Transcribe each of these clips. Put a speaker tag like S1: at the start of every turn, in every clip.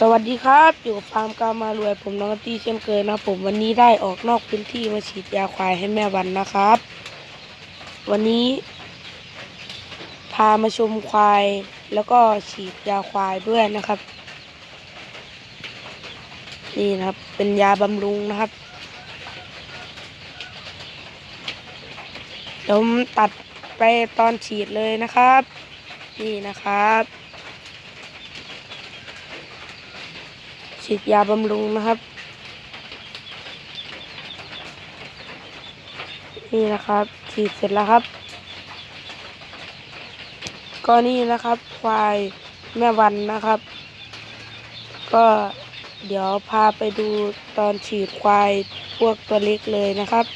S1: สวัสดีครับอยู่กับฟาร์มกามารวยผมน้องตี้เช่นเคยนะผมวันนี้ได้ออกนอกพื้นที่มาฉีดยาควายให้แม่วันนะครับ วันนี้ พามาชมควายแล้วก็ฉีดยาควายด้วยนะครับ นี่นะครับเป็นยาบำรุงนะครับเดี๋ยวผมตัดไปตอนฉีดเลยนะครับ นี่นะครับ ฉีดยาบำรุงนะครับ นี่นะครับฉีดเสร็จแล้วครับ ก็นี่นะครับ ควายแม่วันนะครับ ก็เดี๋ยวพาไปดูตอนฉีดควายพวกตัวเล็กเลยนะครับ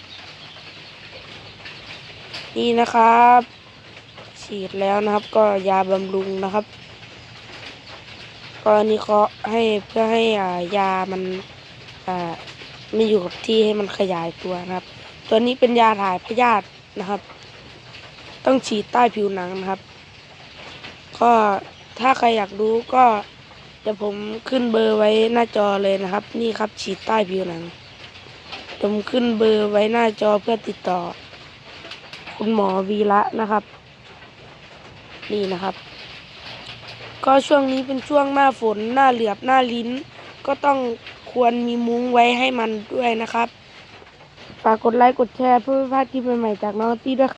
S1: นี่นะครับ ฉีดแล้วนะครับก็ยาบำรุงนะครับ ก็นี่เขาให้เพื่อให้อ่ายามันอ่าไม่อยู่กับที่ให้มันขยายตัวนะครับ ตัวนี้เป็นยาถ่ายพยาธินะครับ ต้องฉีดใต้ผิวหนังนะครับ ก็ถ้าใครอยากรู้ก็เดี๋ยวผมขึ้นเบอร์ไว้หน้าจอเลยนะครับ นี่ครับฉีดใต้ผิวหนังผมขึ้นเบอร์ไว้หน้าจอเพื่อติดต่อ คุณหมอวีระนะครับ นี่นะครับ ก็ช่วงนี้เป็นช่วงหน้าฝนหน้าเหลือบหน้าลิ้น ก็ต้องควรมีมุ้งไว้ให้มันด้วยนะครับ ฝากกดไลค์กดแชร์เพื่อไม่พลาดคลิปใหม่ๆจากน้องตี้ด้วย